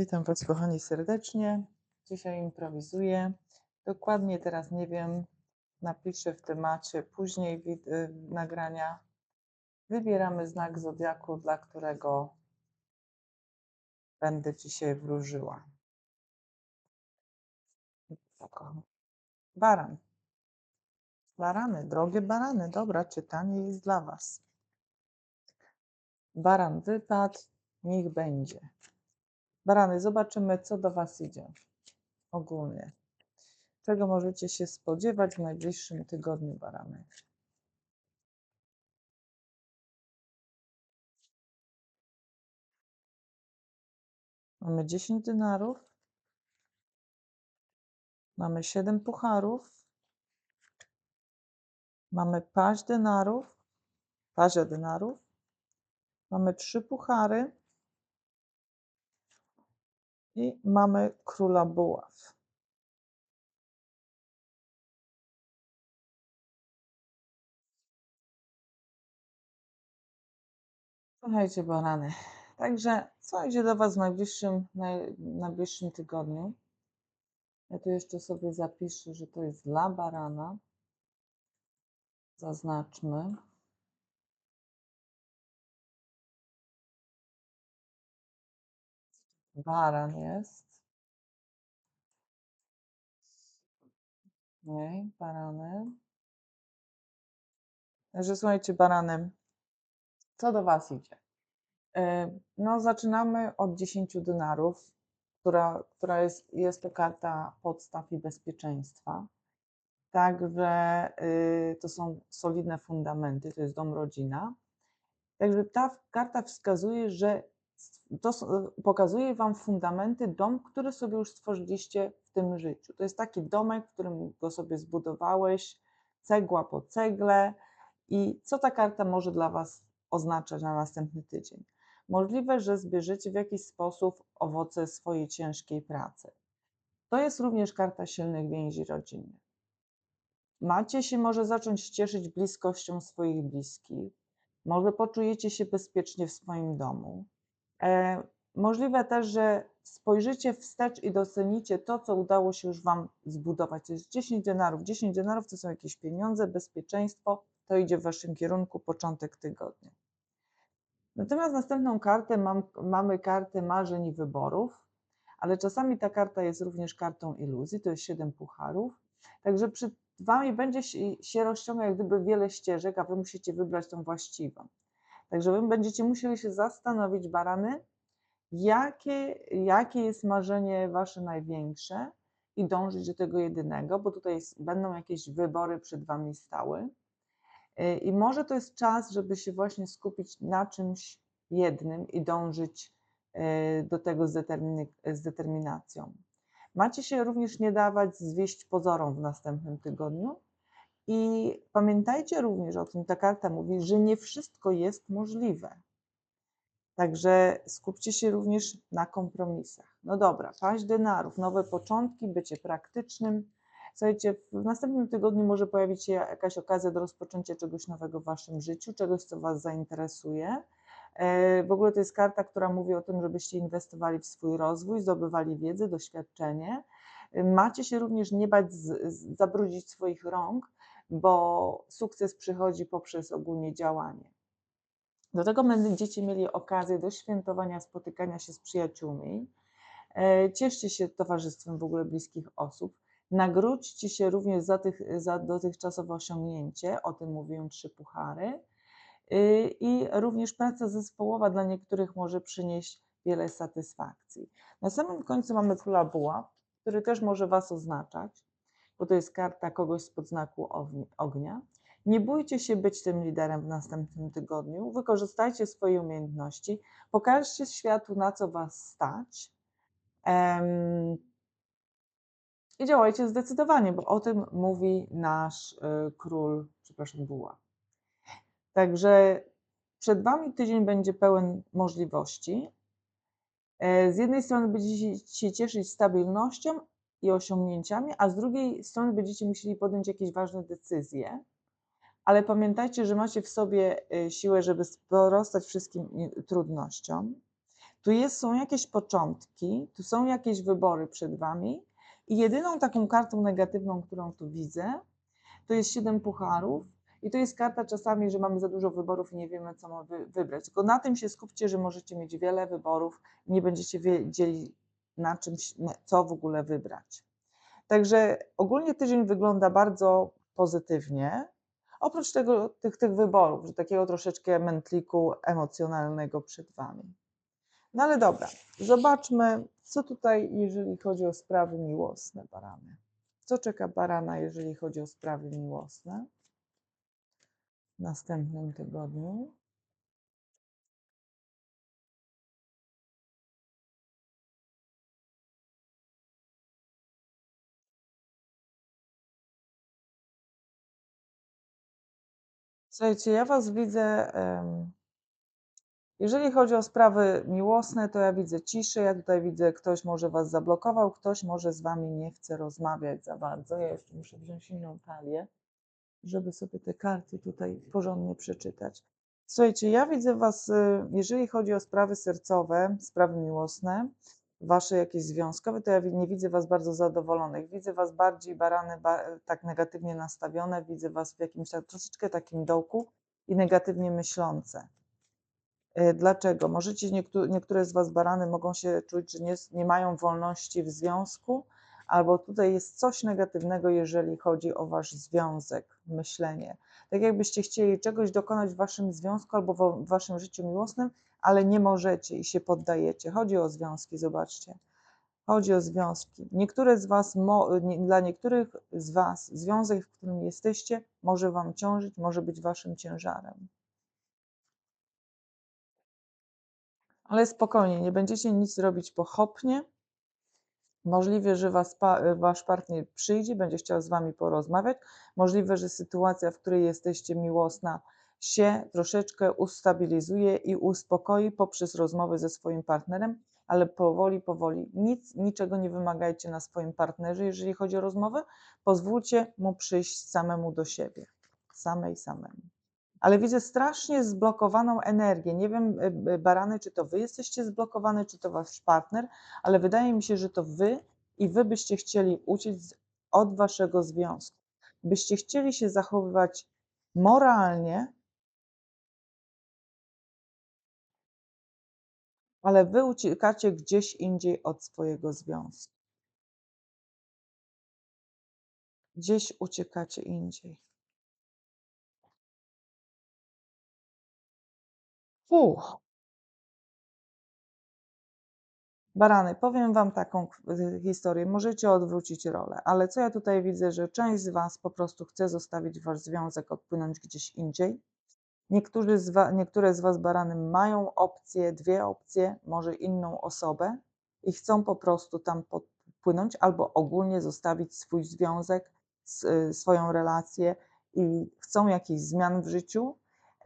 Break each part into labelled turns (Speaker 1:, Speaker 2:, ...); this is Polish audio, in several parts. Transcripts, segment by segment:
Speaker 1: Witam Was, kochani, serdecznie. Dzisiaj improwizuję. Dokładnie teraz nie wiem, napiszę w temacie później y, nagrania. Wybieramy znak zodiaku, dla którego będę dzisiaj wróżyła. Baran. Barany, drogie barany. Dobra, czytanie jest dla Was. Baran wypadł, niech będzie. Barany, zobaczymy, co do Was idzie ogólnie. Czego możecie się spodziewać w najbliższym tygodniu, barany? Mamy 10 dynarów. Mamy 7 pucharów. Mamy paź dynarów. Pazia dynarów. Mamy 3 puchary. I mamy króla buław. Słuchajcie, barany. Także co idzie do Was w najbliższym, naj, najbliższym tygodniu? Ja tu jeszcze sobie zapiszę, że to jest dla barana. Zaznaczmy. Baran jest. Nie, barany. Także słuchajcie, barany, co do Was idzie? E, No, zaczynamy od 10 dynarów, która, która jest, jest to karta podstaw i bezpieczeństwa. Także y, to są solidne fundamenty, to jest dom rodzina. Także ta karta wskazuje, że to s- pokazuje Wam fundamenty, dom, który sobie już stworzyliście w tym życiu. To jest taki domek, w którym go sobie zbudowałeś, cegła po cegle. I co ta karta może dla Was oznaczać na następny tydzień? Możliwe, że zbierzecie w jakiś sposób owoce swojej ciężkiej pracy. To jest również karta silnych więzi rodzinnych. Macie się może zacząć cieszyć bliskością swoich bliskich, może poczujecie się bezpiecznie w swoim domu. E, możliwe też, że spojrzycie wstecz i docenicie to, co udało się już Wam zbudować. To jest 10 denarów. 10 denarów to są jakieś pieniądze, bezpieczeństwo, to idzie w Waszym kierunku początek tygodnia. Natomiast następną kartę mam, mamy kartę marzeń i wyborów, ale czasami ta karta jest również kartą iluzji, to jest 7 pucharów. Także przed Wami będzie się, rozciągać jak gdyby wiele ścieżek, a Wy musicie wybrać tą właściwą. Także Wy będziecie musieli się zastanowić, barany, jakie, jakie jest marzenie Wasze największe i dążyć do tego jedynego, bo tutaj będą jakieś wybory przed Wami stały. Y, I może to jest czas, żeby się właśnie skupić na czymś jednym i dążyć y, do tego z, z determinacją. Macie się również nie dawać zwieść pozorom w następnym tygodniu. I pamiętajcie również o tym, ta karta mówi, że nie wszystko jest możliwe. Także skupcie się również na kompromisach. No dobra, paść denarów, nowe początki, bycie praktycznym. Słuchajcie, w następnym tygodniu może pojawić się jakaś okazja do rozpoczęcia czegoś nowego w Waszym życiu, czegoś, co Was zainteresuje. E, W ogóle to jest karta, która mówi o tym, żebyście inwestowali w swój rozwój, zdobywali wiedzę, doświadczenie. E, Macie się również nie bać z, z, zabrudzić swoich rąk, bo sukces przychodzi poprzez ogólnie działanie. Do tego będziecie mieli okazję do świętowania, spotykania się z przyjaciółmi. E, Cieszcie się towarzystwem w ogóle bliskich osób. Nagródźcie się również za, tych, za dotychczasowe osiągnięcie, o tym mówią trzy puchary. Y, I również praca zespołowa dla niektórych może przynieść wiele satysfakcji. Na samym końcu mamy króla buław, który też może Was oznaczać, bo to jest karta kogoś spod znaku ogni- ognia. Nie bójcie się być tym liderem w następnym tygodniu. Wykorzystajcie swoje umiejętności, pokażcie światu, na co Was stać. Em, I działajcie zdecydowanie, bo o tym mówi nasz y, król, przepraszam, buław. Także przed Wami tydzień będzie pełen możliwości. E, Z jednej strony będziecie się cieszyć stabilnością i osiągnięciami, a z drugiej strony będziecie musieli podjąć jakieś ważne decyzje. Ale pamiętajcie, że macie w sobie e, siłę, żeby sprostać wszystkim nie- trudnościom. Tu jest, są jakieś początki, tu są jakieś wybory przed Wami i jedyną taką kartą negatywną, którą tu widzę, to jest siedem pucharów i to jest karta czasami, że mamy za dużo wyborów i nie wiemy, co ma wy, wybrać. Tylko na tym się skupcie, że możecie mieć wiele wyborów nie będziecie wiedzieli, na czymś, co w ogóle wybrać. Także ogólnie tydzień wygląda bardzo pozytywnie. Oprócz tego, tych, tych wyborów, że takiego troszeczkę mętliku emocjonalnego przed Wami. No ale dobra, zobaczmy, co tutaj, jeżeli chodzi o sprawy miłosne barany. Co czeka barana, jeżeli chodzi o sprawy miłosne w następnym tygodniu? Słuchajcie, ja Was widzę. Jeżeli chodzi o sprawy miłosne, to ja widzę ciszę. Ja tutaj widzę, ktoś może Was zablokował, ktoś może z Wami nie chce rozmawiać za bardzo. Ja jeszcze muszę wziąć inną talię, żeby sobie te karty tutaj porządnie przeczytać. Słuchajcie, ja widzę Was, y, jeżeli chodzi o sprawy sercowe, sprawy miłosne, Wasze jakieś związkowe, to ja nie widzę Was bardzo zadowolonych. Widzę Was bardziej barany, ba, tak negatywnie nastawione, widzę Was w jakimś tak, troszeczkę takim dołku i negatywnie myślące. E, dlaczego? Możecie, niektóre z Was barany mogą się czuć, że nie, nie mają wolności w związku, albo tutaj jest coś negatywnego, jeżeli chodzi o Wasz związek, myślenie. Tak jakbyście chcieli czegoś dokonać w Waszym związku albo w Waszym życiu miłosnym, ale nie możecie i się poddajecie. Chodzi o związki, zobaczcie. Chodzi o związki. Niektóre z was, dla niektórych z Was związek, w którym jesteście, może Wam ciążyć, może być Waszym ciężarem. Ale spokojnie, nie będziecie nic robić pochopnie. Możliwe, że was, wasz partner przyjdzie, będzie chciał z wami porozmawiać. Możliwe, że sytuacja, w której jesteście miłosna, się troszeczkę ustabilizuje i uspokoi poprzez rozmowy ze swoim partnerem, ale powoli, powoli. Nic, niczego nie wymagajcie na swoim partnerze, jeżeli chodzi o rozmowę. Pozwólcie mu przyjść samemu do siebie, samej samemu ale widzę strasznie zblokowaną energię. Nie wiem, y, y, barany, czy to wy jesteście zblokowani, czy to wasz partner, ale wydaje mi się, że to wy i wy byście chcieli uciec od waszego związku. Byście chcieli się zachowywać moralnie, ale wy uciekacie gdzieś indziej od swojego związku. Gdzieś uciekacie indziej. Uch. Barany, powiem Wam taką y, historię. Możecie odwrócić rolę, ale co ja tutaj widzę, że część z Was po prostu chce zostawić Wasz związek, odpłynąć gdzieś indziej. Niektórzy z niektóre z Was, barany, mają opcję, dwie opcje, może inną osobę i chcą po prostu tam podpłynąć albo ogólnie zostawić swój związek, y, swoją relację i chcą jakichś zmian w życiu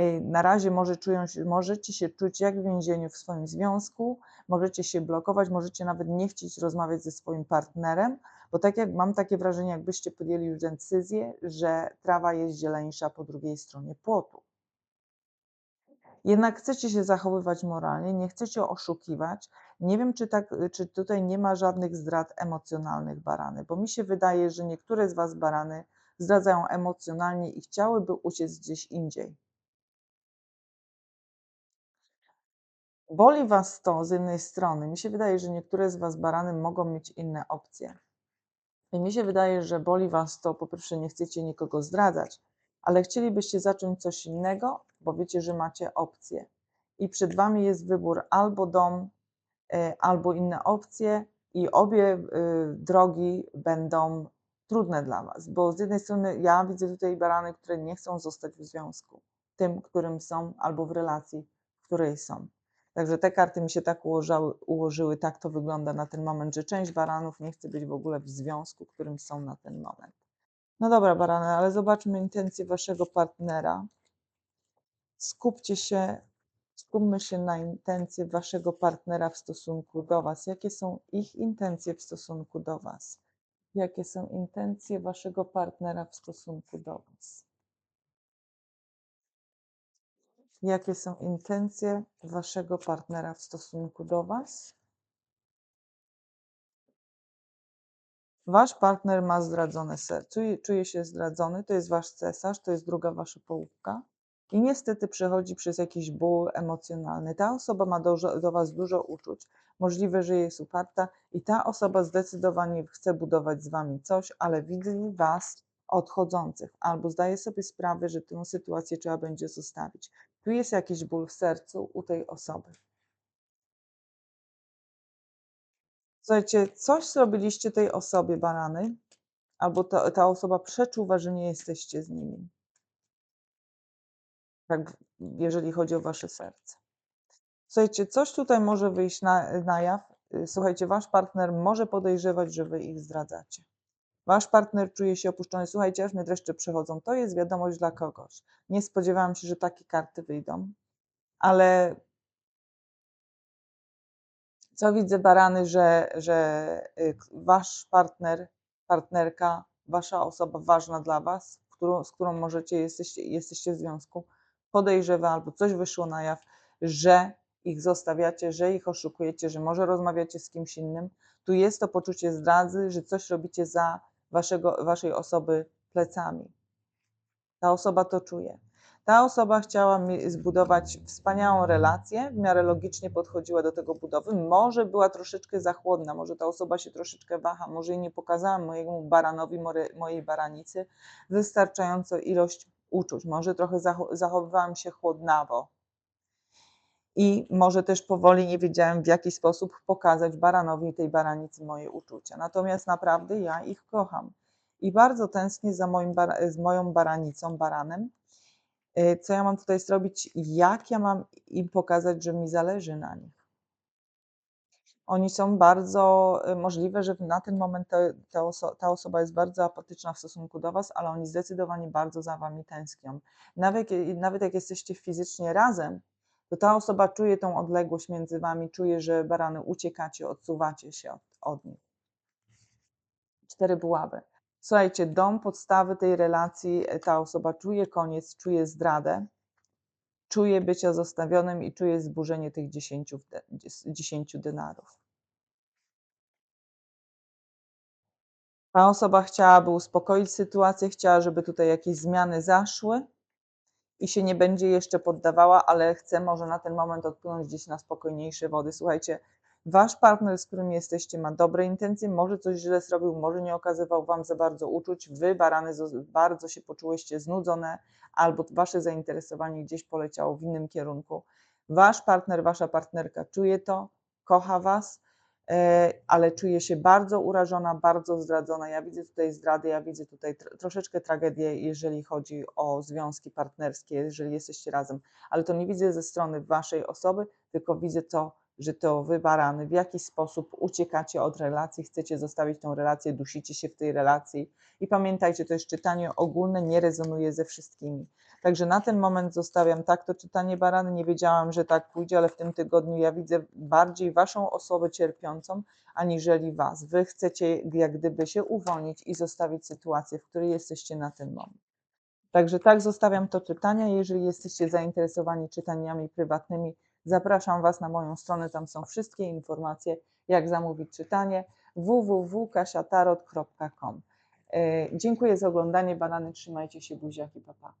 Speaker 1: Y, na razie może czują możecie się czuć jak w więzieniu w swoim związku, możecie się blokować, możecie nawet nie chcieć rozmawiać ze swoim partnerem, bo tak jak mam takie wrażenie, jakbyście podjęli już decyzję, że trawa jest zieleńsza po drugiej stronie płotu. Jednak chcecie się zachowywać moralnie, nie chcecie oszukiwać. Nie wiem, czy, tak, czy tutaj nie ma żadnych zdrad emocjonalnych barany, bo mi się wydaje, że niektóre z Was barany zdradzają emocjonalnie i chciałyby uciec gdzieś indziej. Boli Was to z jednej strony. Mi się wydaje, że niektóre z Was barany mogą mieć inne opcje. I mi się wydaje, że boli Was to, po pierwsze, nie chcecie nikogo zdradzać, ale chcielibyście zacząć coś innego, bo wiecie, że macie opcje. I przed Wami jest wybór albo dom, e, albo inne opcje, i obie e, drogi będą trudne dla Was, bo z jednej strony ja widzę tutaj barany, które nie chcą zostać w związku, tym, którym są, albo w relacji, w której są. Także te karty mi się tak ułożyły, ułożyły, tak to wygląda na ten moment, że część baranów nie chce być w ogóle w związku, którym są na ten moment. No dobra, barany, ale zobaczmy intencje waszego partnera. Skupcie się, skupmy się na intencje waszego partnera w stosunku do was. Jakie są ich intencje w stosunku do was? Jakie są intencje waszego partnera w stosunku do was? Jakie są intencje waszego partnera w stosunku do was? Wasz partner ma zdradzone serce, czuje, się zdradzony, to jest wasz cesarz, to jest druga wasza połówka. I niestety przechodzi przez jakiś ból emocjonalny. Ta osoba ma do, do was dużo uczuć. Możliwe, że jest uparta i ta osoba zdecydowanie chce budować z wami coś, ale widzi was odchodzących albo zdaje sobie sprawę, że tę sytuację trzeba będzie zostawić. Tu jest jakiś ból w sercu u tej osoby. Słuchajcie, coś zrobiliście tej osobie, barany, albo ta, ta osoba przeczuwa, że nie jesteście z nimi. Tak, jeżeli chodzi o wasze serce. Słuchajcie, coś tutaj może wyjść na, na jaw. Y, Słuchajcie, wasz partner może podejrzewać, że wy ich zdradzacie. Wasz partner czuje się opuszczony. Słuchajcie, aż mnie dreszcze przechodzą. To jest wiadomość dla kogoś. Nie spodziewałam się, że takie karty wyjdą, ale co widzę, barany, że, że y, wasz partner, partnerka, wasza osoba ważna dla was, którą, z którą możecie, jesteście, jesteście w związku, podejrzewa albo coś wyszło na jaw, że ich zostawiacie, że ich oszukujecie, że może rozmawiacie z kimś innym. Tu jest to poczucie zdradzy, że coś robicie za waszego, waszej osoby plecami. Ta osoba to czuje. Ta osoba chciała mi zbudować wspaniałą relację, w miarę logicznie podchodziła do tego budowy. Może była troszeczkę za chłodna, może ta osoba się troszeczkę waha, może jej nie pokazałam mojemu baranowi, mojej baranicy wystarczająco ilość uczuć. Może trochę zachowywałam się chłodnawo. I może też powoli nie wiedziałem, w jaki sposób pokazać baranowi tej baranicy moje uczucia. Natomiast naprawdę ja ich kocham. I bardzo tęsknię za moim, z moją baranicą, baranem, Y, co ja mam tutaj zrobić, jak ja mam im pokazać, że mi zależy na nich. Oni są bardzo, y, możliwe, że na ten moment te, te oso ta osoba jest bardzo apatyczna w stosunku do Was, ale oni zdecydowanie bardzo za Wami tęsknią. Nawet, nawet jak jesteście fizycznie razem, to ta osoba czuje tą odległość między Wami, czuje, że barany uciekacie, odsuwacie się od, od nich. Cztery buławy. Słuchajcie, dom podstawy tej relacji, e, ta osoba czuje koniec, czuje zdradę, czuje bycie zostawionym i czuje zburzenie tych 10, 10 denarów. Ta osoba chciałaby uspokoić sytuację, chciała, żeby tutaj jakieś zmiany zaszły i się nie będzie jeszcze poddawała, ale chce może na ten moment odpłynąć gdzieś na spokojniejsze wody. Słuchajcie, Wasz partner, z którym jesteście, ma dobre intencje, może coś źle zrobił, może nie okazywał Wam za bardzo uczuć, Wy, barany, bardzo się poczułyście znudzone, albo Wasze zainteresowanie gdzieś poleciało w innym kierunku. Wasz partner, Wasza partnerka czuje to, kocha Was, ale czuje się bardzo urażona, bardzo zdradzona. Ja widzę tutaj zdrady, ja widzę tutaj troszeczkę tragedię, jeżeli chodzi o związki partnerskie, jeżeli jesteście razem, ale to nie widzę ze strony Waszej osoby, tylko widzę to że to wy barany w jakiś sposób uciekacie od relacji, chcecie zostawić tą relację, dusicie się w tej relacji i pamiętajcie, to jest czytanie ogólne, nie rezonuje ze wszystkimi. Także na ten moment zostawiam tak to czytanie barany. Nie wiedziałam, że tak pójdzie, ale w tym tygodniu ja widzę bardziej waszą osobę cierpiącą, aniżeli was. Wy chcecie jak gdyby się uwolnić i zostawić sytuację, w której jesteście na ten moment. Także tak zostawiam to czytanie. Jeżeli jesteście zainteresowani czytaniami prywatnymi, Zapraszam Was na moją stronę, tam są wszystkie informacje, jak zamówić czytanie www.kasiatarot.com. E, dziękuję za oglądanie. Banany, trzymajcie się, buziaki, papa.